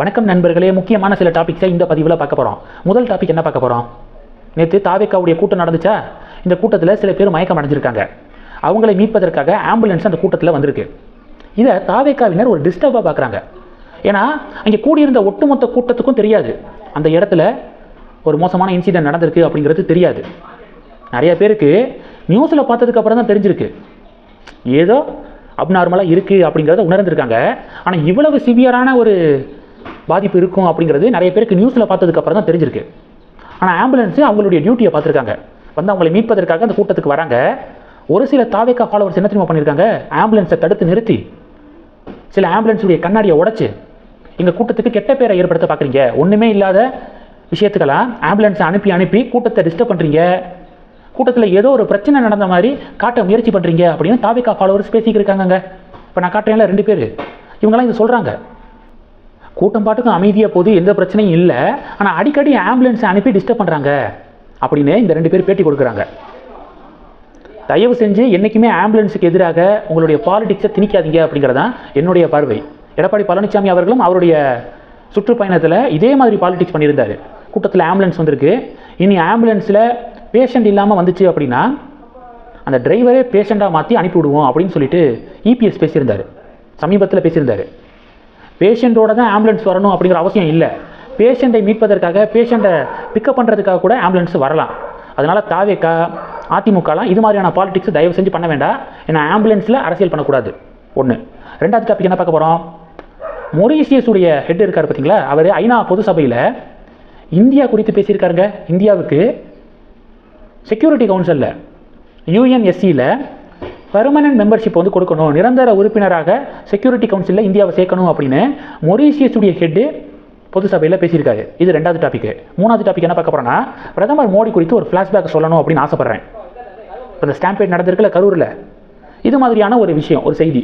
வணக்கம் நண்பர்களே முக்கியமான சில டாபிக்ஸை இந்த பதிவில் பார்க்க போகிறோம் முதல் டாபிக் என்ன பார்க்க போகிறோம் நேற்று தாவேக்காவுடைய கூட்டம் நடந்துச்சா? இந்த கூட்டத்தில் சில பேர் மயக்கம் அடைஞ்சிருக்காங்க. அவங்களை மீட்பதற்காக ஆம்புலன்ஸ் அந்த கூட்டத்தில் வந்திருக்கு. இதை தாவேக்காவினர் ஒரு டிஸ்டர்பாக பார்க்குறாங்க. ஏன்னா அங்கே கூடியிருந்த ஒட்டுமொத்த கூட்டத்துக்கும் தெரியாது. அந்த இடத்துல ஒரு மோசமான இன்சிடென்ட் நடந்திருக்கு அப்படிங்கிறது தெரியாது. நிறைய பேருக்கு நியூஸில் பார்த்ததுக்கப்புறம் தான் தெரிஞ்சிருக்கு. ஏதோ அப்நார்மலாக இருக்குது அப்படிங்கிறத உணர்ந்திருக்காங்க. ஆனால் இவ்வளவு சிவியரான ஒரு பாதிப்பு இருக்கும் அப்படிங்கிறது நிறைய பேருக்கு நியூஸில் பார்த்ததுக்கு அப்புறம் தான் தெரிஞ்சிருக்கு. ஆனால் ஆம்புலன்ஸு அவங்களுடைய டியூட்டியை பார்த்துருக்காங்க. வந்து அவங்களை மீட்பதற்காக அந்த கூட்டத்துக்கு வராங்க. ஒரு சில தாவேக்கா ஃபாலோவர்ஸ் என்ன தெரியுமா பண்ணியிருக்காங்க? ஆம்புலன்ஸை தடுத்து நிறுத்தி சில ஆம்புலன்ஸுடைய கண்ணாடியை உடச்சி எங்கள் கூட்டத்துக்கு கெட்ட பேரை ஏற்படுத்த பார்க்குறீங்க. ஒன்றுமே இல்லாத விஷயத்துக்கெல்லாம் ஆம்புலன்ஸை அனுப்பி அனுப்பி கூட்டத்தை டிஸ்டர்ப் பண்ணுறீங்க கூட்டத்தில் ஏதோ ஒரு பிரச்சனை நடந்த மாதிரி காட்ட முயற்சி பண்ணுறீங்க அப்படின்னு தாவிகா ஃபாலோவர்ஸ் பேசிக்கிட்டு இப்போ நான் காட்டுறேன்ல ரெண்டு பேர். இவங்கெல்லாம் இதை சொல்கிறாங்க கூட்டம் பாட்டுக்கும் அமைதியாக போது எந்த பிரச்சனையும் இல்லை. ஆனால் அடிக்கடி ஆம்புலன்ஸை அனுப்பி டிஸ்டர்ப் பண்ணுறாங்க அப்படின்னு இந்த ரெண்டு பேர் பேட்டி கொடுக்குறாங்க. தயவு செஞ்சு என்றைக்குமே ஆம்புலன்ஸுக்கு எதிராக உங்களுடைய பாலிடிக்ஸை திணிக்காதீங்க அப்படிங்கிறதான் என்னுடைய பார்வை. எடப்பாடி பழனிசாமி அவர்களும் அவருடைய சுற்றுப்பயணத்தில் இதே மாதிரி பாலிடிக்ஸ் பண்ணியிருந்தார். கூட்டத்தில் ஆம்புலன்ஸ் வந்திருக்கு. இனி ஆம்புலன்ஸில் பேஷண்ட் இல்லாமல் வந்துச்சு அப்படின்னா அந்த டிரைவரே பேஷண்ட்டாக மாற்றி அனுப்பிவிடுவோம் அப்படின்னு சொல்லிட்டு இபிஎஸ் பேசியிருந்தார். சமீபத்தில் பேசியிருந்தார். பேஷண்ட்டோட தான் ஆம்புலன்ஸ் வரணும் அப்படிங்கிற அவசியம் இல்லை. பேஷண்ட்டை மீட்பதற்காக பேஷண்ட்டை பிக்கப் பண்ணுறதுக்காக கூட ஆம்புலன்ஸ் வரலாம். அதனால் தாவேக்கா அதிமுகலாம் இது மாதிரியான பாலிடிக்ஸ் தயவு செஞ்சு பண்ண வேண்டாம். ஏன்னா ஆம்புலன்ஸில் அரசியல் பண்ணக்கூடாது. ஒன்று ரெண்டாவது டாபிக் என்ன பார்க்க போகிறோம் மொரீஷியஸுடைய ஹெட் இருக்கார் பார்த்தீங்களா? அவர் ஐநா பொது சபையில் இந்தியா குறித்து பேசியிருக்காருங்க. இந்தியாவுக்கு செக்யூரிட்டி கவுன்சிலில் யூஎன்எஸ்சியில் பெர்மனன்ட் மெம்பர்ஷிப் வந்து கொடுக்கணும். நிரந்தர உறுப்பினராக செக்யூரிட்டி கவுன்சிலில் இந்தியாவை சேர்க்கணும் அப்படின்னு மொரீஷியஸுடைய ஹெட்டு பொது சபையில் பேசியிருக்காரு. இது ரெண்டாவது டாபிக் மூணாவது டாபிக் என்ன பார்க்க போகிறோன்னா பிரதமர் மோடி குறித்து ஒரு ஃப்ளாஷ்பேக் சொல்லணும் அப்படின்னு ஆசைப்பட்றேன். இப்போ ஸ்டாம்பேட் நடந்திருக்குல்ல கரூரில். இது மாதிரியான ஒரு விஷயம் ஒரு செய்தி.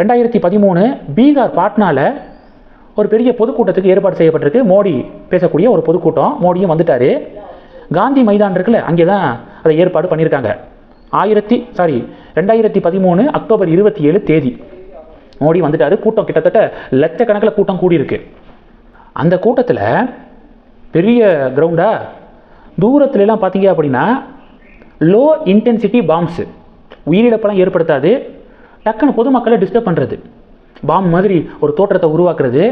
ரெண்டாயிரத்தி பதிமூணு பீகார் பாட்னாவில் ஒரு பெரிய பொதுக்கூட்டத்துக்கு ஏற்பாடு செய்யப்பட்டிருக்கு. மோடி பேசக்கூடிய ஒரு பொதுக்கூட்டம். மோடியும் வந்துட்டார். காந்தி மைதான் இருக்குல்ல அங்கே தான் அதை ஏற்பாடு பண்ணியிருக்காங்க. ஆயிரத்தி சாரி ரெண்டாயிரத்தி பதிமூணு அக்டோபர் இருபத்தி ஏழு தேதி. மோடி வந்துட்டார். கூட்டம் கிட்டத்தட்ட லட்சக்கணக்கில் கூட்டம் கூடியிருக்கு. அந்த கூட்டத்தில் பெரிய கிரவுண்டா தூரத்துலலாம் பார்த்தீங்க அப்படின்னா லோ இன்டென்சிட்டி பாம்ஸு உயிரிழப்பெல்லாம் ஏற்படுத்தாது. டக்குன்னு பொதுமக்களை டிஸ்டர்ப் பண்ணுறது பாம் மாதிரி ஒரு தோற்றத்தை உருவாக்குறது.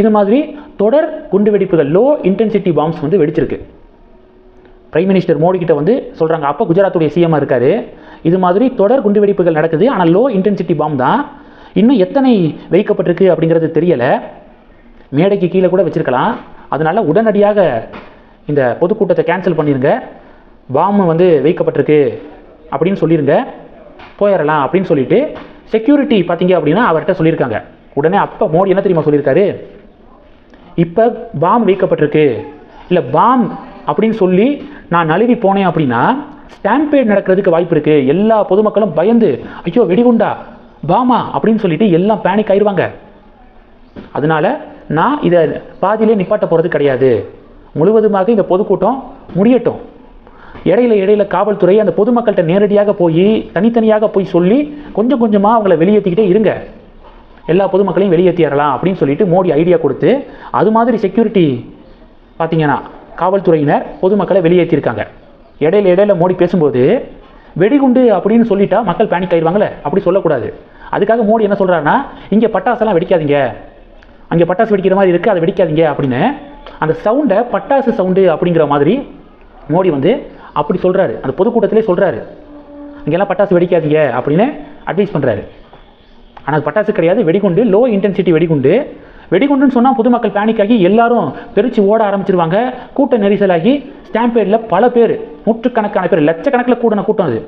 இது மாதிரி தொடர் குண்டு வெடிப்புகள் லோ இன்டென்சிட்டி பாம்ஸ் வந்து வெடிச்சிருக்கு. பிரைம் மினிஸ்டர் மோடி கிட்ட வந்து சொல்கிறாங்க அப்போ குஜராத்துடைய சிஎம்மாக இருக்கார். இது மாதிரி தொடர் குண்டு வெடிப்புகள் நடக்குது ஆனால் லோ இன்டென்சிட்டி பாம் தான். இன்னும் எத்தனை வைக்கப்பட்டிருக்கு அப்படிங்கிறது தெரியலை. மேடைக்கு கீழே கூட வச்சிருக்கலாம். அதனால் உடனடியாக இந்த பொதுக்கூட்டத்தை கேன்சல் பண்ணிருங்க. பாம்பு வந்து வைக்கப்பட்டிருக்கு அப்படின்னு சொல்லிடுங்க போயிடலாம் அப்படின்னு சொல்லிட்டு செக்யூரிட்டி பார்த்தீங்க அப்படின்னா அவர்கிட்ட சொல்லியிருக்காங்க. உடனே அப்போ மோடி என்ன தெரியுமா சொல்லியிருக்காரு? இப்போ பாம் வைக்கப்பட்டிருக்கு. இல்லை பாம் அப்படின்னு சொல்லி நான் நழுவி போனேன் அப்படின்னா ஸ்டாம்பேட் நடக்கிறதுக்கு வாய்ப்பு இருக்குது எல்லா பொதுமக்களும் பயந்து ஐயோ வெடிகுண்டா பாமா அப்படின்னு சொல்லிட்டு எல்லாம் பேனிக் ஆயிடுவாங்க அதனால நான் இதை பாதியிலே நிப்பாட்ட போகிறது கிடையாது. முழுவதுமாக இந்த பொதுக்கூட்டம் முடியட்டும். இடையில இடையில காவல்துறை அந்த பொதுமக்கள்கிட்ட நேரடியாக போய் தனித்தனியாக போய் சொல்லி கொஞ்சம் கொஞ்சமாக அவங்கள வெளியேற்றிக்கிட்டே இருங்க. எல்லா பொதுமக்களையும் வெளியேற்றிடலாம் அப்படின்னு சொல்லிட்டு மோடி ஐடியா கொடுத்து அது மாதிரி செக்யூரிட்டி பார்த்தீங்கன்னா காவல்துறையினர் பொதுமக்களை வெளியேற்றிருக்காங்க. இடையில இடையில மோடி பேசும்போது வெடிகுண்டு அப்படின்னு சொல்லிட்டா மக்கள் பேனிக் ஆயிடுவாங்களே அப்படி சொல்லக்கூடாது. அதுக்காக மோடி என்ன சொல்கிறாருன்னா இங்கே பட்டாசெல்லாம் வெடிக்காதீங்க. அங்கே பட்டாசு வெடிக்கிற மாதிரி இருக்குது அதை வெடிக்காதீங்க அப்படின்னு அந்த சவுண்டை பட்டாசு சவுண்டு அப்படிங்கிற மாதிரி மோடி வந்து அப்படி சொல்கிறாரு அந்த பொதுக்கூட்டத்திலே சொல்கிறாரு இங்கெல்லாம் பட்டாசு வெடிக்காதீங்க அப்படின்னு அட்வைஸ் பண்ணுறாரு ஆனால் பட்டாசு கிடையாது வெடிகுண்டு லோ இன்டென்சிட்டி வெடிகுண்டு. வெடிகுண்டுன்னு சொன்னால் பொதுமக்கள் பேனிக் ஆகி எல்லாரும் பெருச்சு ஓட ஆரம்பிச்சிருவாங்க. கூட்ட நெரிசலாகி ஸ்டாம்பேடில் பல பேர் நூற்றுக்கணக்கான பேர் லட்சக்கணக்கில் கூடின கூட்டம் அது.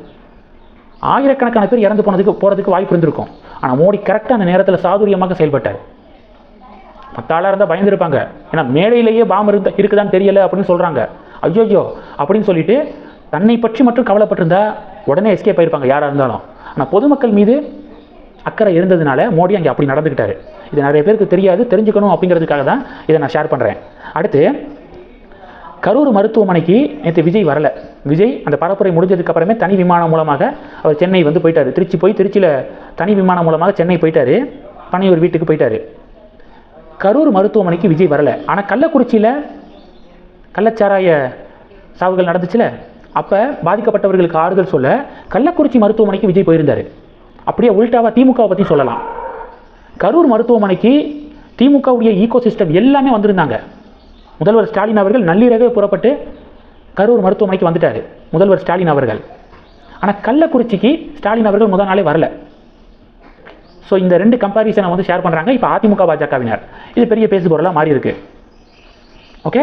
ஆயிரக்கணக்கான பேர் இறந்து போனதுக்கு போகிறதுக்கு வாய்ப்பு இருந்திருக்கும். ஆனால் மோடி கரெக்டாக அந்த நேரத்தில் சாதுரியமாக செயல்பட்டார். மற்றாளாக இருந்தால் பயந்துருப்பாங்க. ஏன்னா மேடையிலேயே பாம் இருந்த இருக்குதான்னு தெரியலை அப்படின்னு சொல்கிறாங்க ஐயோயோ அப்படின்னு சொல்லிட்டு தன்னை பற்றி மட்டும் கவலைப்பட்டிருந்தா உடனே எஸ்கேப் ஆயிருப்பாங்க யாராக இருந்தாலும். ஆனால் பொதுமக்கள் மீது அக்கறை இருந்ததுனால மோடி அங்கே அப்படி நடந்துக்கிட்டாரு இது நிறைய பேருக்கு தெரியாது தெரிஞ்சுக்கணும் அப்படிங்கிறதுக்காக தான் இதை நான் ஷேர் பண்ணுறேன் அடுத்து கரூர் மருத்துவமனைக்கு நேற்று விஜய் வரலை. விஜய் அந்த பரப்புரை முடிஞ்சதுக்கு அப்புறமே தனி விமானம் மூலமாக அவர் சென்னை வந்து போயிட்டார். திருச்சி போய் திருச்சியில் தனி விமானம் மூலமாக சென்னை போயிட்டார். பனையூர் வீட்டுக்கு போயிட்டார். கரூர் மருத்துவமனைக்கு விஜய் வரலை. ஆனால் கள்ளக்குறிச்சியில் கள்ளச்சாராய சாவுகள் நடந்துச்சுல? அப்போ பாதிக்கப்பட்டவர்களுக்கு ஆறுதல் சொல்ல கள்ளக்குறிச்சி மருத்துவமனைக்கு விஜய் போயிருந்தார். அப்படியே உள்டாவா திமுகவை பற்றி சொல்லலாம். கரூர் மருத்துவமனைக்கு திமுகவுடைய ஈகோ சிஸ்டம் எல்லாமே வந்திருந்தாங்க. முதல்வர் ஸ்டாலின் அவர்கள் நள்ளிரவே புறப்பட்டு கரூர் மருத்துவமனைக்கு வந்துட்டார் முதல்வர் ஸ்டாலின் அவர்கள். ஆனால் கள்ளக்குறிச்சிக்கு ஸ்டாலின் அவர்கள் முதல் நாளே வரல. ஸோ இந்த ரெண்டு கம்பாரிசனை வந்து ஷேர் பண்ணுறாங்க இப்போ அதிமுக பாஜகவினர். இது பெரிய பேசுபொருளாக மாறி இருக்கு ஓகே